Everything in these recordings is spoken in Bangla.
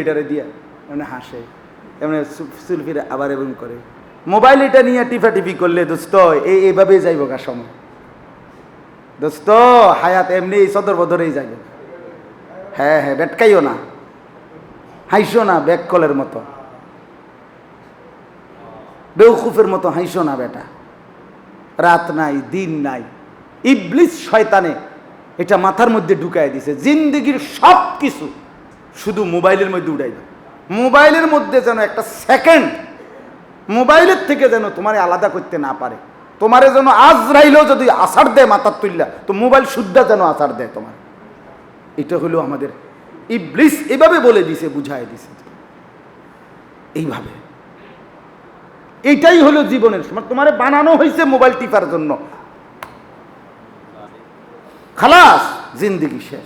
এটারে দিয়া এমনি হাসে, এমনি চুল ফিরে আবার এবং করে। মোবাইল এটা নিয়ে টিফা টিপি করলে দোস্ত এই এইভাবেই যাইব গা সময়। দোস্ত, হায়াত এমনি সদর বদরেই যাইব। হ্যাঁ হ্যাঁ বেটকাইও না। হাইসো না ব্যাক কলের মতো। বেউকুফের মতো হাইসো না বেটা। রাত নাই, দিন নাই। ইবলিস শয়তানে এটা মাথার মধ্যে ঢুকাই দিছে। জিন্দগির সব কিছু শুধু মোবাইলের মধ্যে উঠাই দাও। মোবাইলের মধ্যে যেন একটা সেকেন্ড মোবাইলের থেকে যেন তোমারে আলাদা করতে না পারে। তোমারে যেন আজ আজরাইলেও যদি আসার দেয় মাথার তুললা, তো মোবাইল শুদ্ধা যেন আসার দেয় তোমার। এটা হলো আমাদের ইবলিস এভাবে বলে দিছে বুঝাই দিছে। এইভাবে। এইটাই হলো জীবনের সময়। তোমারে বানানো হয়েছে মোবাইল টিপার জন্য। খালাস, জিন্দিগি শেষ।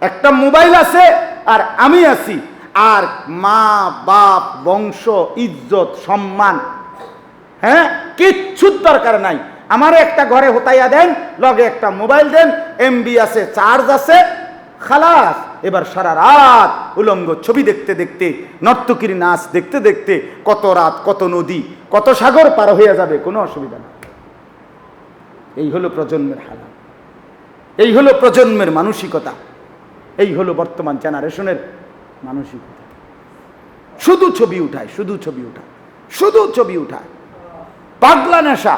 একটা মোবাইল আছে আর আমি আছি। আর মা, বাপ, বংশ, ইজ্জত, সম্মান হ্যাঁ? কিচ্ছুর দরকার নাই। আমারে একটা ঘরে হোতাইয়া দেন, লগে একটা মোবাইল দেন, এমবি আছে, চার্জ আছে, খালাস। এবার সারা রাত উলঙ্গ ছবি দেখতে দেখতে, নর্তকীর নাচ দেখতে দেখতে কত রাত, কত নদী, কত সাগর পার হয়ে যাবে, কোনো অসুবিধা নেই। এই হলো প্রজন্মের হালাত এই হলো প্রজন্মের মানসিকতা। এই হলো বর্তমান জেনারেশনের মানসিকতা। শুধু ছবি উঠায়, শুধু ছবি উঠায়, শুধু ছবি উঠায়। পাগলা নেশা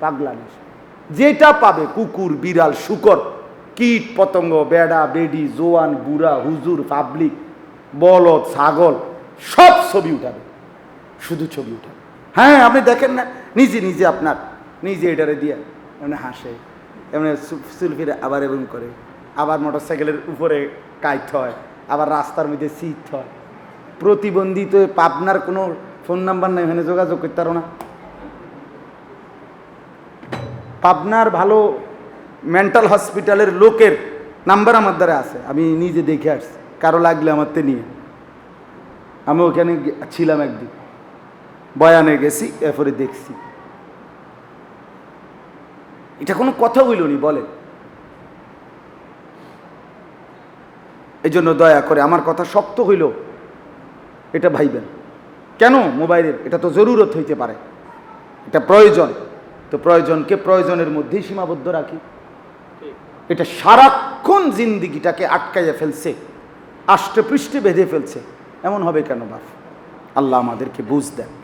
পাগলা নেশা। যেটা পাবে কুকুর, বিড়াল, শুকর, কীট, পতঙ্গ, বেড়া, বেডি, জোয়ান, বুড়া, হুজুর, পাবলিক, বলদ, ছাগল, সব ছবি উঠাবে। শুধু ছবি উঠাবে। হ্যাঁ আপনি দেখেন না, নিজে নিজে আপনার নিজে এটারে দিয়ে এমনি হাসে, এমনি চুল ফিরে আবার এবং করে। আবার মোটর সাইকেলের উপরে কাইট হয়, আবার রাস্তার মধ্যে সিট হয়। প্রতিবন্ধী তো পাবনার কোনো ফোন নাম্বার নাই এখানে যোগাযোগ করতে পারো না। পাবনার ভালো মেন্টাল হসপিটালের লোকের নাম্বার আমার দ্বারা আছে, আমি নিজে দেখে আসছি, কারও লাগলে আমার তে নিয়ে। আমি ওখানে ছিলাম একদিন, বয়ানে গেছি, এরপরে দেখছি। এটা কোনো কথা হইল নি বলে এই জন্য দয়া করে আমার কথা শক্ত হইল। এটা ভাইবেন। কেন মোবাইলের? এটা তো জরুরত হইতে পারে। এটা প্রয়োজন। তো প্রয়োজনকে প্রয়োজনের মধ্যেই সীমাবদ্ধ রাখি। এটা সারাক্ষণ জিন্দিগিটাকে আটকাইয়া ফেলছে। আষ্টে পৃষ্ঠে বেঁধে ফেলছে। এমন হবে কেন বাপ? আল্লাহ আমাদেরকে বুঝ দেন।